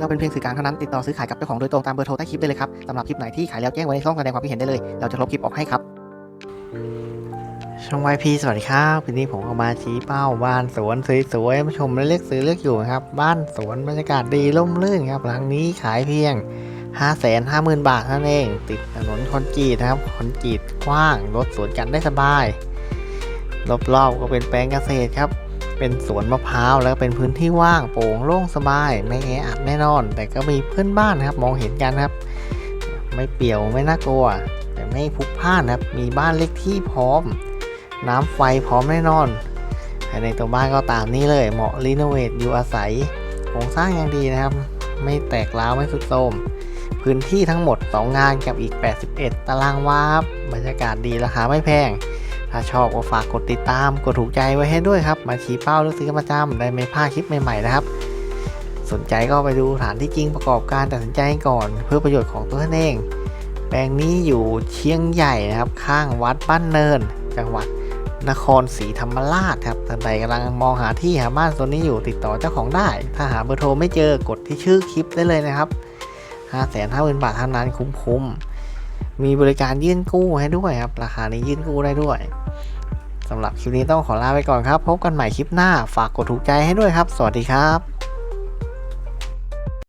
เราเป็นเพียงสื่อกลางเท่านั้นติดต่อซื้อขายกับเจ้าของโดยตรงตามเบอร์โทรใต้คลิปได้เลยครับสำหรับคลิปไหนที่ขายแล้วแจ้งไว้ในช่องแสดงความคิดเห็นได้เลย เราจะลบคลิปออกให้ครับ ช่อง YP สวัสดีครับวันนี้ผมก็มาชี้เป้าบ้านสวนสวยๆมาชมและเลือกซื้อเลือกอยู่ครับบ้านสวนบรรยากาศดีร่มรื่นครับหลังนี้ขายเพียง 5 5 0 0 0 0 บาทเท่านั้นเอง ติดถนนคอนกรีตนะครับคอนกรีตกว้างรถสวนกันได้สบายรอบๆก็เป็นแปลงเกษตรครับ เป็นสวนมะพร้าวแล้วก็เป็นพื้นที่ว่างโปร่งโล่งสบาย ไม่แออัดแน่นอน แต่ก็มีเพื่อนบ้านนะครับ มองเห็นกันครับ ไม่เปี่ยวไม่น่ากลัว แต่ไม่พุกพล่านครับ มีบ้านเล็กที่พร้อม น้ำไฟพร้อมแน่นอนภายในตัวบ้านก็ตามนี้เลยเหมาะรีโนเวทอยู่อาศัยโครงสร้างอย่างดีนะครับ ไม่แตกร้าวไม่สุดโทมพื้นที่ทั้งหมด 2 งานกับอีก 81 ตารางวาครับบรรยากาศดีราคาไม่แพง ถ้าชอบก็ฝากกดติดตาม กดถูกใจไว้ให้ด้วยครับ มาชี้เป้าเลือกซื้อกันประจำได้ไม่พลาดคลิปใหม่ๆนะครับ สนใจก็ไปดูสถานที่จริงประกอบการตัดสินใจก่อน เพื่อประโยชน์ของตัวท่านเอง แปลงนี้อยู่เชียงใหญ่นะครับ ข้างวัดบ้านเนิน จังหวัดนครศรีธรรมราชครับท่านใดกำลังมองหาที่หาบ้านโซนนี้อยู่ติดต่อเจ้าของได้ ถ้าหาเบอร์โทรไม่เจอกดที่ชื่อคลิปได้เลยนะครับ5 5 0 0 0 0บาทเท่านั้นคุ้มๆ มีบริการยื่นกู้ให้ด้วยครับ ราคานี้ยื่นกู้ได้ด้วยสำหรับคลิปนี้ต้องขอลาไปก่อนครับ พบกันใหม่คลิปหน้า ฝากกดถูกใจให้ด้วยครับ สวัสดีครับ